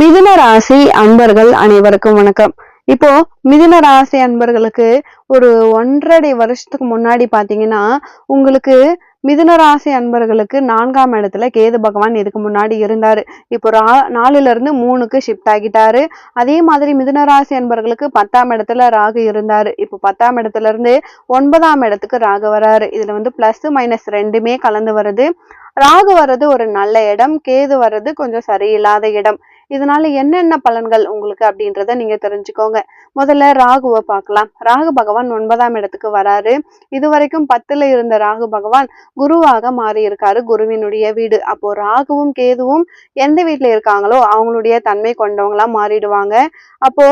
மிதுன ராசி அன்பர்கள் அனைவருக்கும் வணக்கம். இப்போ மிதுன ராசி அன்பர்களுக்கு ஒரு ஒன்றரை வருஷத்துக்கு முன்னாடி பாத்தீங்கன்னா உங்களுக்கு மிதுன ராசி அன்பர்களுக்கு நான்காம் இடத்துல கேது பகவான் இதுக்கு முன்னாடி இருந்தாரு. இப்போ ரா நாலுல இருந்து மூணுக்கு ஷிஃப்ட் ஆகிட்டாரு. அதே மாதிரி மிதுன ராசி அன்பர்களுக்கு பத்தாம் இடத்துல ராகு இருந்தாரு. இப்போ பத்தாம் இடத்துல இருந்து ஒன்பதாம் இடத்துக்கு ராகு வராரு. இதுல வந்து பிளஸ் மைனஸ் ரெண்டுமே கலந்து வருது. ராகு வர்றது ஒரு நல்ல இடம் கேது வர்றது கொஞ்சம் சரியில்லாத இடம். இதனால என்னென்ன பலன்கள் உங்களுக்கு அப்படின்றத நீங்க தெரிஞ்சுக்கோங்க. முதல்ல ராகுவை பார்க்கலாம். ராகு பகவான் ஒன்பதாம் இடத்துக்கு வராரு. இது வரைக்கும் பத்துல இருந்த ராகு பகவான் குருவாக மாறி இருக்காரு குருவினுடைய வீடு. அப்போ ராகுவும் கேதுவும் எந்த வீட்டுல இருக்காங்களோ அவங்களுடைய தன்மை கொண்டவங்களா மாறிடுவாங்க. அப்போ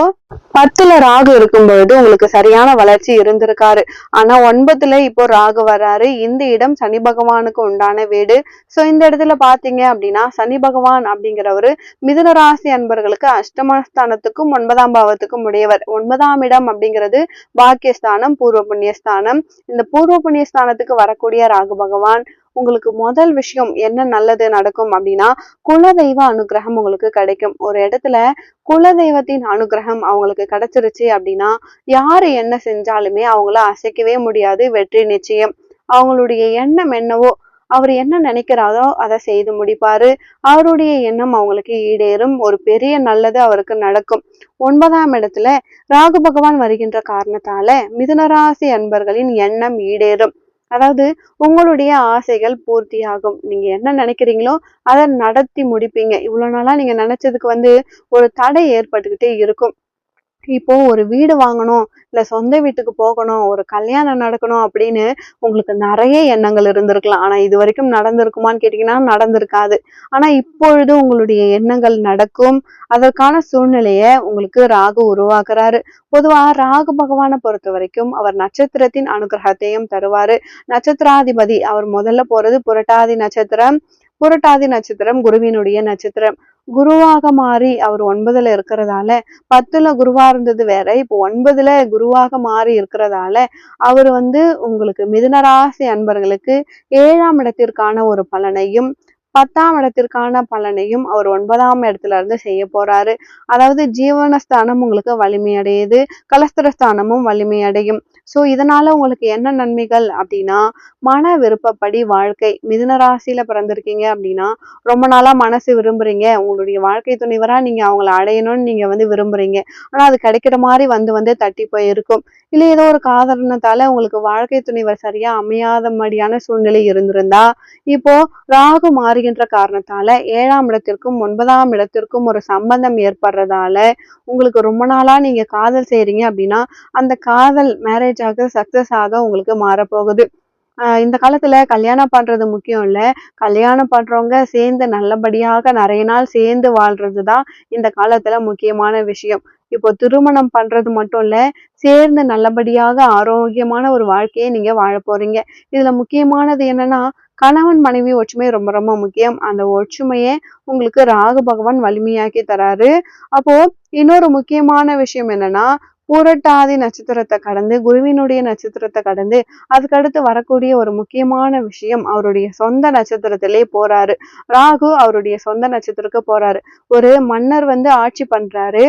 பத்துல ராகு இருக்கும் பொழுது உங்களுக்கு சரியான வளர்ச்சி இருந்திருக்காரு. ஆனா ஒன்பதுல இப்போ ராகு வராரு. இந்த இடம் சனி பகவானுக்கு உண்டான வீடு. சோ இந்த இடத்துல பாத்தீங்க அப்படின்னா சனி பகவான் அப்படிங்கிறவரு மிதுன ராசி அன்பர்களுக்கு அஷ்டமஸ்தானத்துக்கும் ஒன்பதாம் பாவத்துக்கும் உடையவர். ஒன்பதாம் இடம் அப்படிங்கிறது பாக்கியஸ்தானம் பூர்வ புண்ணியஸ்தானம். இந்த பூர்வ புண்ணியஸ்தானத்துக்கு வரக்கூடிய ராகு பகவான் உங்களுக்கு முதல் விஷயம் என்ன நல்லது நடக்கும் அப்படின்னா குலதெய்வ அனுகிரகம் உங்களுக்கு கிடைக்கும். ஒரு இடத்துல குலதெய்வத்தின் அனுகிரகம் அவங்களுக்கு கிடைச்சிருச்சு அப்படின்னா யாரு என்ன செஞ்சாலுமே அவங்கள அசைக்கவே முடியாது வெற்றி நிச்சயம். அவங்களுடைய எண்ணம் என்னவோ அவர் என்ன நினைக்கிறாரோ அதை செய்து முடிப்பாரு. அவருடைய எண்ணம் அவங்களுக்கு ஈடேறும். ஒரு பெரிய நல்லது அவருக்கு நடக்கும். ஒன்பதாம் இடத்துல ராகு பகவான் வருகின்ற காரணத்தால மிதுனராசி அன்பர்களின் எண்ணம் ஈடேறும். அதாவது உங்களுடைய ஆசைகள் பூர்த்தியாகும். நீங்க என்ன நினைக்கிறீங்களோ அதை நடத்தி முடிப்பீங்க. இவ்வளவு நாளா நீங்க நினைச்சதுக்கு வந்து ஒரு தடை ஏற்பட்டுக்கிட்டே இருக்கும். இப்போ ஒரு வீடு வாங்கணும் இல்ல சொந்த வீட்டுக்கு போகணும் ஒரு கல்யாணம் நடக்கணும் அப்படின்னு உங்களுக்கு நிறைய எண்ணங்கள் இருந்திருக்கலாம். ஆனா இது வரைக்கும் நடந்திருக்குமான்னு கேட்டீங்கன்னா நடந்திருக்காது. ஆனா இப்பொழுது உங்களுடைய எண்ணங்கள் நடக்கும். அதற்கான சூழ்நிலைய உங்களுக்கு ராகு உருவாக்குறாரு. பொதுவா ராகு பகவானை பொறுத்த வரைக்கும் அவர் நட்சத்திரத்தின் அனுகிரகத்தையும் தருவாரு. நட்சத்திராதிபதி அவர் முதல்ல போறது புரட்டாதி நட்சத்திரம். புரட்டாதி நட்சத்திரம் குருவினுடைய நட்சத்திரம். குருவாக மாறி அவர் ஒன்பதுல இருக்கிறதால பத்துல குருவா இருந்தது வேற. இப்போ ஒன்பதுல குருவாக மாறி இருக்கிறதால அவர் வந்து உங்களுக்கு மிதுனராசி அன்பர்களுக்கு ஏழாம் இடத்திற்கான ஒரு பலனையும் பத்தாம் இடத்திற்கான பலனையும் அவர் ஒன்பதாம் இடத்துல இருந்து செய்ய போறாரு. அதாவது ஜீவனஸ்தானம் உங்களுக்கு வலிமையடையுது கலஸ்திரஸ்தானமும் வலிமையடையும். ஸோ இதனால உங்களுக்கு என்ன நன்மைகள் அப்படின்னா மன விருப்பப்படி வாழ்க்கை மிதுன ராசியில பிறந்திருக்கீங்க அப்படின்னா ரொம்ப நாளா மனசு விரும்புறீங்க. உங்களுடைய வாழ்க்கை துணைவரா நீங்க அவங்கள அடையணும்னு நீங்க வந்து விரும்புறீங்க. ஆனா அது கிடைக்கிற மாதிரி வந்து வந்து தட்டி போய் இருக்கும். இல்லை ஏதோ ஒரு காரணத்தால உங்களுக்கு வாழ்க்கை துணைவர் சரியா அமையாதபடியான சூழ்நிலை இருந்திருந்தா இப்போ ராகு மாறுகின்ற காரணத்தால ஏழாம் இடத்திற்கும் ஒன்பதாம் இடத்திற்கும் ஒரு சம்பந்தம் ஏற்படுறதால உங்களுக்கு ரொம்ப நாளா நீங்க காதல் செய்யறீங்க அப்படின்னா அந்த காதல் மேரேஜ் ஆக சக்சஸ் ஆக உங்களுக்கு மாறப்போகுது. இந்த காலத்துல கல்யாணம் பண்றது முக்கியம் இல்ல. கல்யாணம் பண்றவங்க சேர்ந்து நல்லபடியாக நிறைய நாள் சேர்ந்து வாழ்றதுதான் இந்த காலத்துல முக்கியமான விஷயம். இப்போ திருமணம் பண்றது மட்டும் இல்ல சேர்ந்து நல்லபடியாக ஆரோக்கியமான ஒரு வாழ்க்கையை நீங்க வாழ போறீங்க. இதுல முக்கியமானது என்னன்னா கணவன் மனைவி ஒற்றுமை ரொம்ப ரொம்ப முக்கியம். அந்த ஒற்றுமையை உங்களுக்கு ராகு பகவான் வலிமையாக்கி தராரு. அப்போ இன்னொரு முக்கியமான விஷயம் என்னன்னா பூரட்டாதி நட்சத்திரத்தை கடந்து குருவினுடைய நட்சத்திரத்தை கடந்து அதுக்கடுத்து வரக்கூடிய ஒரு முக்கியமான விஷயம் அவருடைய சொந்த நட்சத்திரத்திலே போறாரு. ராகு அவருடைய சொந்த நட்சத்திரத்துக்கு போறாரு. ஒரு மன்னர் வந்து ஆட்சி பண்றாரு.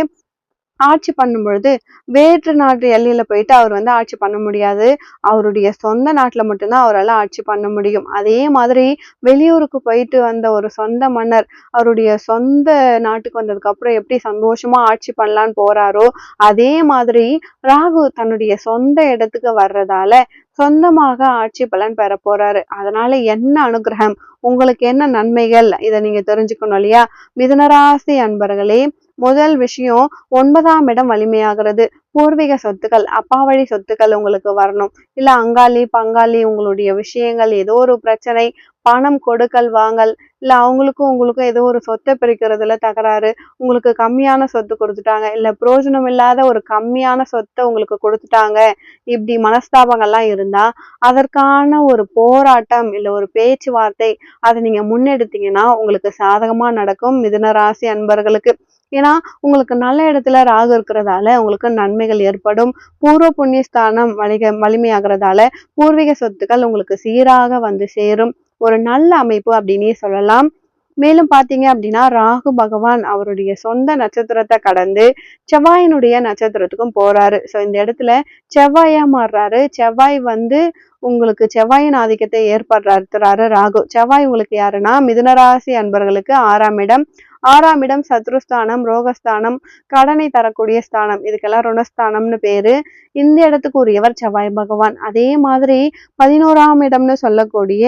ஆட்சி பண்ணும் பொழுது வேற்று நாட்டு எல்லையில போயிட்டு அவர் வந்து ஆட்சி பண்ண முடியாது. அவருடைய சொந்த நாட்டுல மட்டும்தான் அவரால் ஆட்சி பண்ண முடியும். அதே மாதிரி வெளியூருக்கு போயிட்டு வந்த ஒரு சொந்த மன்னர் அவருடைய சொந்த நாட்டுக்கு வந்ததுக்கு அப்புறம் எப்படி சந்தோஷமா ஆட்சி பண்ணலான்னு போறாரோ அதே மாதிரி ராகு தன்னுடைய சொந்த இடத்துக்கு வர்றதால சொந்தமாக ஆட்சி பலன் பெற போறாரு. அதனால என்ன அனுகிரகம்? உங்களுக்கு என்ன நன்மைகள்? இதை நீங்க தெரிஞ்சுக்கணும் இல்லையா? மிதனராசி அன்பர்களே முதல் விஷயம் ஒன்பதாம் இடம் வலிமையாகிறது. பூர்வீக சொத்துக்கள் அப்பா வழி சொத்துக்கள் உங்களுக்கு வரணும். இல்ல அங்காளி பங்காளி உங்களுடைய விஷயங்கள் ஏதோ ஒரு பிரச்சனை பணம் கொடுக்கல் வாங்கல். இல்ல அவங்களுக்கும் உங்களுக்கும் ஏதோ ஒரு சொத்தை பிரிக்கிறதுல தகராறு. உங்களுக்கு கம்மியான சொத்து கொடுத்துட்டாங்க. இல்ல பிரயோஜனம் இல்லாத ஒரு கம்மியான சொத்தை உங்களுக்கு கொடுத்துட்டாங்க. இப்படி மனஸ்தாபங்கள்லாம் இருந்தா அதற்கான ஒரு போராட்டம் இல்ல ஒரு பேச்சுவார்த்தை அதை நீங்க முன்னெடுத்தீங்கன்னா உங்களுக்கு சாதகமா நடக்கும் மிதுன ராசி அன்பர்களுக்கு. ஏன்னா உங்களுக்கு நல்ல இடத்துல ராகு இருக்கிறதால உங்களுக்கு நன்மை நன்மைகள் ஏற்படும். பூர்வ புண்ணிய ஸ்தானம் வலிக வலிமையாகிறதால பூர்வீக சொத்துக்கள் உங்களுக்கு சீராக வந்து சேரும். ஒரு நல்ல அமைப்பு அப்படின்னே சொல்லலாம். மேலும் பாத்தீங்க அப்படின்னா ராகு பகவான் அவருடைய சொந்த நட்சத்திரத்தை கடந்து செவ்வாயினுடைய நட்சத்திரத்துக்கும் போறாரு. ஸோ இந்த இடத்துல செவ்வாயா மாறுறாரு. செவ்வாய் வந்து உங்களுக்கு செவ்வாயின் ஆதிக்கத்தை ஏற்படுறாரு ராகு. செவ்வாய் உங்களுக்கு யாருன்னா மிதுனராசி அன்பர்களுக்கு ஆறாம் இடம். ஆறாம் இடம் சத்ருஸ்தானம் ரோகஸ்தானம் கடனை தரக்கூடிய ஸ்தானம். இதுக்கெல்லாம் ருணஸ்தானம்னு பேரு. இந்த இடத்துக்கு உரியவர் செவ்வாய் பகவான். அதே மாதிரி பதினோராம் இடம்னு சொல்லக்கூடிய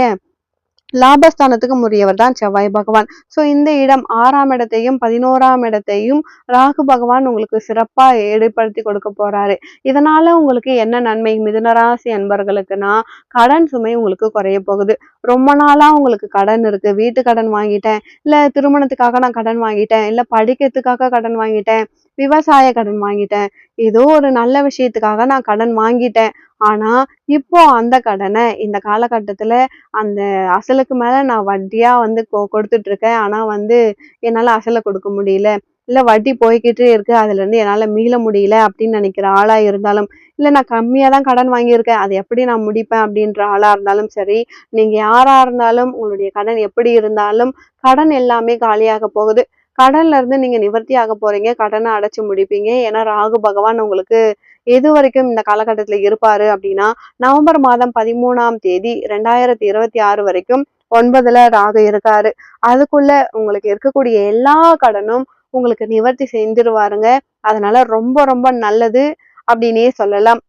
லாபஸ்தானத்துக்கு உரியவர் தான் செவ்வாய் பகவான். ஸோ இந்த இடம் ஆறாம் இடத்தையும் பதினோராம் இடத்தையும் ராகு பகவான் உங்களுக்கு சிறப்பா ஏற்படுத்தி கொடுக்க போறாரு. இதனால உங்களுக்கு என்ன நன்மை? மிதுனராசி அன்பர்களுக்குன்னா கடன் சுமை உங்களுக்கு குறைய போகுது. ரொம்ப நாளா உங்களுக்கு கடன் இருக்கு. வீட்டு கடன் வாங்கிட்டேன். இல்ல திருமணத்துக்காக நான் கடன் வாங்கிட்டேன். இல்ல படிக்கிறதுக்காக கடன் வாங்கிட்டேன். விவசாய கடன் வாங்கிட்டேன். ஏதோ ஒரு நல்ல விஷயத்துக்காக நான் கடன் வாங்கிட்டேன். ஆனா இப்போ அந்த கடனை இந்த காலகட்டத்துல அந்த அசலுக்கு மேல நான் வட்டியா வந்து கொ கொடுத்துட்டு இருக்கேன் ஆனா வந்து என்னால அசலை கொடுக்க முடியல. இல்ல வட்டி போய்கிட்டே இருக்கு. அதுல இருந்து என்னால மீள முடியல அப்படின்னு நினைக்கிற ஆளா இருந்தாலும் இல்ல நான் கம்மியா தான் கடன் வாங்கியிருக்கேன். அதை எப்படி நான் முடிப்பேன் அப்படின்ற ஆளா இருந்தாலும் சரி நீங்க யாரா இருந்தாலும் உங்களுடைய கடன் எப்படி இருந்தாலும் கடன் எல்லாமே காலியாக போகுது. கடன்ல இருந்து நீங்க நிவர்த்தி ஆக போறீங்க. கடனை அடைச்சு முடிப்பீங்க. ஏன்னா ராகு பகவான் உங்களுக்கு எது வரைக்கும் இந்த காலகட்டத்துல இருப்பாரு அப்படின்னா நவம்பர் மாதம் பதிமூணாம் தேதி ரெண்டாயிரத்தி இருபத்தி ஆறு வரைக்கும் ஒன்பதுல ராகு இருக்காரு. அதுக்குள்ள உங்களுக்கு இருக்கக்கூடிய எல்லா கடனும் உங்களுக்கு நிவர்த்தி செஞ்சிருவாருங்க அதனால ரொம்ப ரொம்ப நல்லது அப்படின்னே சொல்லலாம்.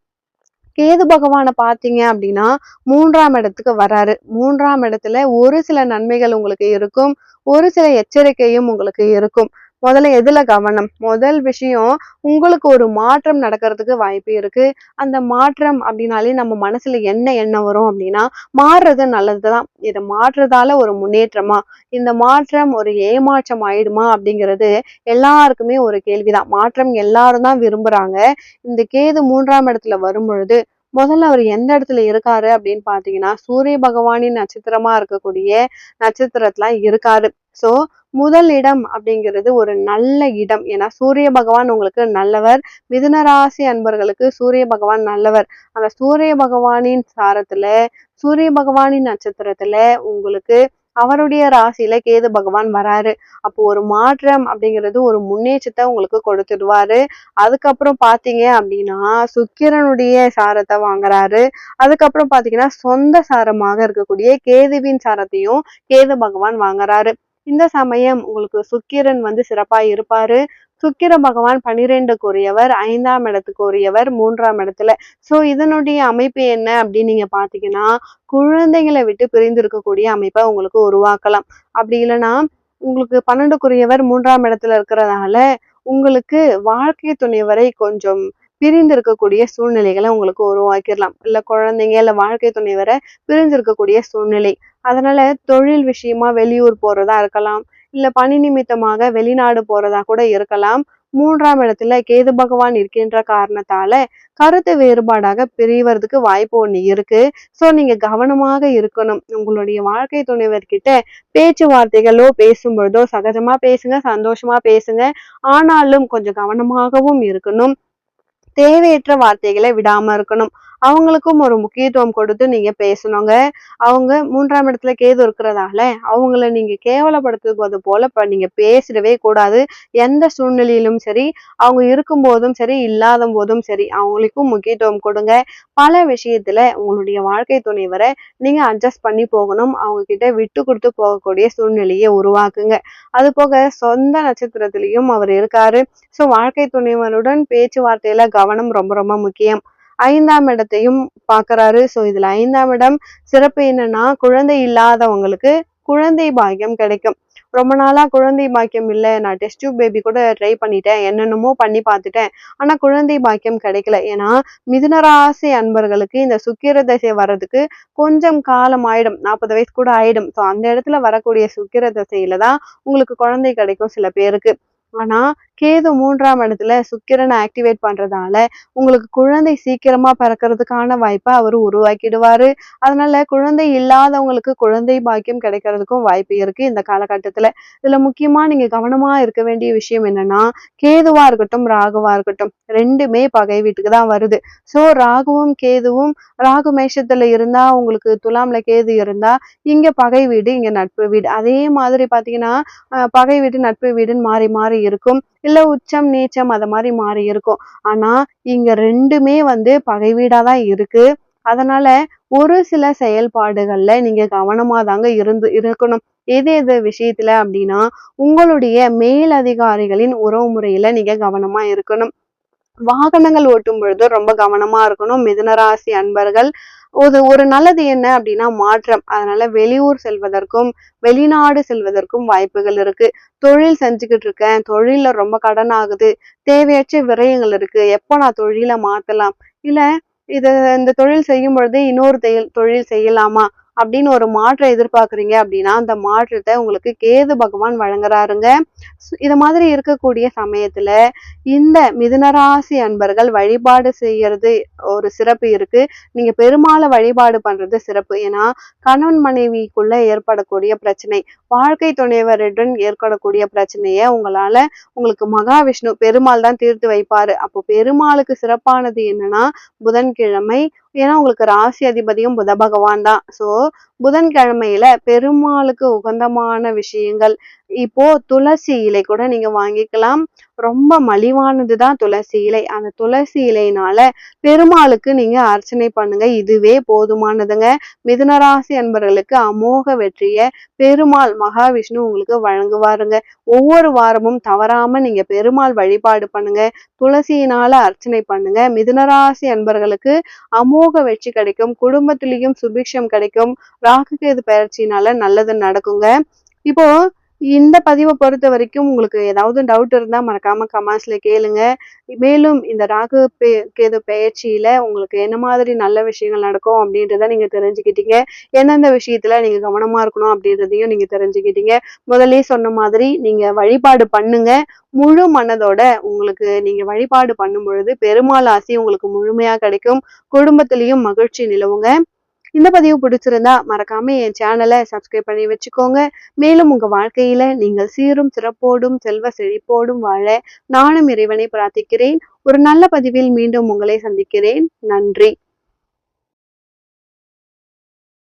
கேது பகவானை பார்த்தீங்க அப்படின்னா மூன்றாம் இடத்துக்கு வராரு. மூன்றாம் இடத்துல ஒரு சில நன்மைகள் உங்களுக்கு இருக்கும். ஒரு சில எச்சரிக்கையும் உங்களுக்கு இருக்கும். முதல்ல எதுல கவனம்? முதல் விஷயம் உங்களுக்கு ஒரு மாற்றம் நடக்கிறதுக்கு வாய்ப்பு இருக்கு. அந்த மாற்றம் அப்படின்னாலே நம்ம மனசுல என்ன எண்ணம் வரும் அப்படின்னா மாறுறது நல்லதுதான். இதை மாற்றுறதால ஒரு முன்னேற்றமா? இந்த மாற்றம் ஒரு ஏமாற்றம் ஆயிடுமா அப்படிங்கிறது எல்லாருக்குமே ஒரு கேள்விதான். மாற்றம் எல்லாரும் தான் விரும்புறாங்க. இந்த கேது மூன்றாம் இடத்துல வரும் பொழுது முதல்ல அவர் எந்த இடத்துல இருக்காரு அப்படின்னு பாத்தீங்கன்னா சூரிய பகவானின் நட்சத்திரமா இருக்கக்கூடிய நட்சத்திரத்துல இருக்காரு. சோ முதல் இடம் அப்படிங்கிறது ஒரு நல்ல இடம். ஏன்னா சூரிய பகவான் உங்களுக்கு நல்லவர். மிதுனராசி அன்பர்களுக்கு சூரிய பகவான் நல்லவர். அந்த சூரிய பகவானின் சாரத்துல சூரிய பகவானின் நட்சத்திரத்துல உங்களுக்கு அவருடைய ராசியில கேது பகவான் வராரு. அப்போ ஒரு மாற்றம் அப்படிங்கிறது ஒரு முன்னேற்றத்தை உங்களுக்கு கொடுத்துடுவாரு. அதுக்கப்புறம் பாத்தீங்க அப்படின்னா சுக்கிரனுடைய சாரத்தை வாங்குறாரு. அதுக்கப்புறம் பாத்தீங்கன்னா சொந்த சாரமாக இருக்கக்கூடிய கேதுவின் சாரத்தையும் கேது பகவான் வாங்குறாரு. இந்த சமயம் உங்களுக்கு சுக்கிரன் வந்து சிறப்பா இருப்பாரு. சுக்கிர பகவான் பனிரெண்டுக்குரியவர் ஐந்தாம் இடத்துக்கு உரியவர் மூன்றாம் இடத்துல. ஸோ இதனுடைய அமைப்பு என்ன அப்படின்னு நீங்க பாத்தீங்கன்னா குழந்தைகளை விட்டு பிரிந்து இருக்கக்கூடிய அமைப்பை உங்களுக்கு உருவாக்கலாம். அப்படி இல்லைன்னா உங்களுக்கு பன்னெண்டுக்குரியவர் மூன்றாம் இடத்துல இருக்கிறதால உங்களுக்கு வாழ்க்கை துணைவரை கொஞ்சம் பிரிந்து இருக்கக்கூடிய சூழ்நிலைகளை உங்களுக்கு உருவாக்கிடலாம். இல்ல குழந்தைங்க இல்ல வாழ்க்கை துணைவரை பிரிந்து இருக்கக்கூடிய சூழ்நிலை. அதனால தொழில் விஷயமா வெளியூர் போறதா இருக்கலாம். இல்ல பணி நிமித்தமாக வெளிநாடு போறதா கூட இருக்கலாம். மூன்றாம் இடத்துல கேது பகவான் இருக்கின்ற காரணத்தால கருத்து வேறுபாடாக பிரிவறதுக்கு வாய்ப்பு ஒண்ணு இருக்கு. சோ நீங்க கவனமாக இருக்கணும். உங்களுடைய வாழ்க்கை துணைவர்கிட்ட பேச்சுவார்த்தைகளோ பேசும்பொழுதோ சகஜமா பேசுங்க சந்தோஷமா பேசுங்க. ஆனாலும் கொஞ்சம் கவனமாகவும் இருக்கணும். தேவையற்ற வார்த்தைகளை விடாம இருக்கணும். அவங்களுக்கும் ஒரு முக்கியத்துவம் கொடுத்து நீங்க பேசணுங்க. அவங்க மூன்றாம் இடத்துல கேது இருக்கிறதால அவங்கள நீங்க கேவலப்படுத்துவது போல நீங்க பேசிடவே கூடாது. எந்த சூழ்நிலையிலும் சரி அவங்க இருக்கும் போதும் சரி இல்லாத போதும் சரி அவங்களுக்கும் முக்கியத்துவம் கொடுங்க. பல விஷயத்துல உங்களுடைய வாழ்க்கை துணைவரை நீங்க அட்ஜஸ்ட் பண்ணி போகணும். அவங்க கிட்ட விட்டு கொடுத்து போகக்கூடிய சூழ்நிலையை உருவாக்குங்க. அது போக சொந்த நட்சத்திரத்திலையும் அவர் இருக்காரு. சோ வாழ்க்கை துணைவருடன் பேச்சுவார்த்தையில கவனம் ரொம்ப ரொம்ப முக்கியம். ஐந்தாம் இடத்தையும் பார்க்குறாரு. ஸோ இதில் ஐந்தாம் இடம் சிறப்பு என்னன்னா குழந்தை இல்லாதவங்களுக்கு குழந்தை பாக்கியம் கிடைக்கும். ரொம்ப நாளாக குழந்தை பாக்கியம் இல்லை. நான் டெஸ்ட் டியூப் பேபி கூட ட்ரை பண்ணிட்டேன். என்னென்னமோ பண்ணி பார்த்துட்டேன். ஆனால் குழந்தை பாக்கியம் கிடைக்கல. ஏன்னா மிதுனராசி அன்பர்களுக்கு இந்த சுக்கிர தசை வர்றதுக்கு கொஞ்சம் காலம் ஆயிடும். நாற்பது வயசு கூட ஆயிடும். ஸோ அந்த இடத்துல வரக்கூடிய சுக்கிர தசையில தான் உங்களுக்கு குழந்தை கிடைக்கும் சில பேருக்கு. ஆனா கேது மூன்றாம் இடத்துல சுக்கிரனை ஆக்டிவேட் பண்றதுனால உங்களுக்கு குழந்தை சீக்கிரமா பிறக்கிறதுக்கான வாய்ப்பை அவர் உருவாக்கிடுவாரு. அதனால குழந்தை இல்லாதவங்களுக்கு குழந்தை பாக்கியம் கிடைக்கிறதுக்கும் வாய்ப்பு இருக்கு இந்த காலகட்டத்துல. இதுல முக்கியமா நீங்க கவனமா இருக்க வேண்டிய விஷயம் என்னன்னா கேதுவா இருக்கட்டும் ராகுவா இருக்கட்டும் ரெண்டுமே பகை வீட்டுக்கு தான் வருது. சோ ராகுவும் கேதுவும் ராகு மேஷத்துல இருந்தா உங்களுக்கு துலாம்ல கேது இருந்தா இங்க பகை வீடு இங்க நட்பு வீடு. அதே மாதிரி பாத்தீங்கன்னா பகை வீடு நட்பு வீடுன்னு மாறி மாறி இருக்கும். இல்லை உச்சம் நீச்சம் அத மாதிரி மாறி இருக்கும். ஆனா இங்க ரெண்டுமே வந்து பகை வீடாக தான் இருக்கு. அதனால ஒரு சில செயல்பாடுகள்ல நீங்க கவனமா தாங்க இருந்து இருக்கணும். எது எது விஷயத்துல அப்படின்னா உங்களுடைய மேலதிகாரிகளின் உறவு முறையில நீங்க கவனமா இருக்கணும். வாகனங்கள் ஓட்டும் பொழுது ரொம்ப கவனமா இருக்கணும். மிதனராசி அன்பர்கள் ஒரு ஒரு நல்லது என்ன அப்படின்னா மாற்றம். அதனால வெளியூர் செல்வதற்கும் வெளிநாடு செல்வதற்கும் வாய்ப்புகள் இருக்கு. தொழில் செஞ்சுக்கிட்டு இருக்கேன். தொழில ரொம்ப கடன் ஆகுது. தேவையற்ற விரயங்கள் இருக்கு. எப்போ நான் தொழில மாத்தலாம்? இல்ல இது இந்த தொழில் செய்யும் பொழுது இன்னொரு தொழில் தொழில் செய்யலாமா? அப்படின்னு ஒரு மாற்றம் எதிர்பார்க்குறீங்க அப்படின்னா அந்த மாற்றத்தை உங்களுக்கு கேது பகவான் வழங்குறாருங்க. இது மாதிரி இருக்கக்கூடிய சமயத்துல இந்த மிதுனராசி அன்பர்கள் வழிபாடு செய்யறது ஒரு சிறப்பு இருக்கு. நீங்க பெருமாளை வழிபாடு பண்றது சிறப்பு. ஏன்னா கணவன் மனைவிக்குள்ள ஏற்படக்கூடிய பிரச்சனை வாழ்க்கை துணைவருடன் ஏற்படக்கூடிய பிரச்சனைய உங்களால உங்களுக்கு மகாவிஷ்ணு பெருமாள் தான் தீர்த்து வைப்பாரு. அப்போ பெருமாளுக்கு சிறப்பானது என்னன்னா புதன்கிழமை ஏன்னா உங்களுக்கு ராசி அதிபதியும் புத பகவான் தான். சோ புதன்கிழமையில பெருமாளுக்கு உகந்தமான விஷயங்கள் இப்போ துளசி இலை கூட நீங்க வாங்கிக்கலாம். ரொம்ப மலிவானது தான் துளசி இலை. அந்த துளசி இலையினால பெருமாளுக்கு நீங்க அர்ச்சனை பண்ணுங்க. இதுவே போதுமானதுங்க. மிதுனராசி அன்பர்களுக்கு அமோக வெற்றியை பெருமாள் மகாவிஷ்ணு உங்களுக்கு வழங்குவாருங்க. ஒவ்வொரு வாரமும் தவறாம நீங்க பெருமாள் வழிபாடு பண்ணுங்க. துளசியினால அர்ச்சனை பண்ணுங்க. மிதுனராசி அன்பர்களுக்கு அமோக வெற்றி கிடைக்கும். குடும்பத்திலையும் சுபிக்ஷம் கிடைக்கும். ராகு கேது பயிற்சியினால நல்லது நடக்குங்க. இப்போ இந்த பதிவை பொறுத்த வரைக்கும் உங்களுக்கு ஏதாவது டவுட் இருந்தால் மறக்காம கமெண்ட்ஸ்ல கேளுங்க. மேலும் இந்த ராகு பே- கேது பயிற்சியில உங்களுக்கு என்ன மாதிரி நல்ல விஷயங்கள் நடக்கும் அப்படின்றத நீங்க தெரிஞ்சுக்கிட்டீங்க. எந்தெந்த விஷயத்துல நீங்க கவனமா இருக்கணும் அப்படின்றதையும் நீங்க தெரிஞ்சுக்கிட்டீங்க. முதலே சொன்ன மாதிரி நீங்க வழிபாடு பண்ணுங்க. முழு மனதோட உங்களுக்கு நீங்க வழிபாடு பண்ணும் பொழுது பெருமாள் ஆசி உங்களுக்கு முழுமையா கிடைக்கும். குடும்பத்திலையும் மகிழ்ச்சி நிலவுங்க. இந்த பதிவு பிடிச்சிருந்தா மறக்காம என் சேனலை சப்ஸ்கிரைப் பண்ணி வச்சுக்கோங்க. மேலும் உங்க வாழ்க்கையில நீங்கள் சீரும் சிறப்போடும் செல்வ செழிப்போடும் வாழ நானும் இறைவனை பிரார்த்திக்கிறேன். ஒரு நல்ல பதிவில் மீண்டும் உங்களை சந்திக்கிறேன். நன்றி.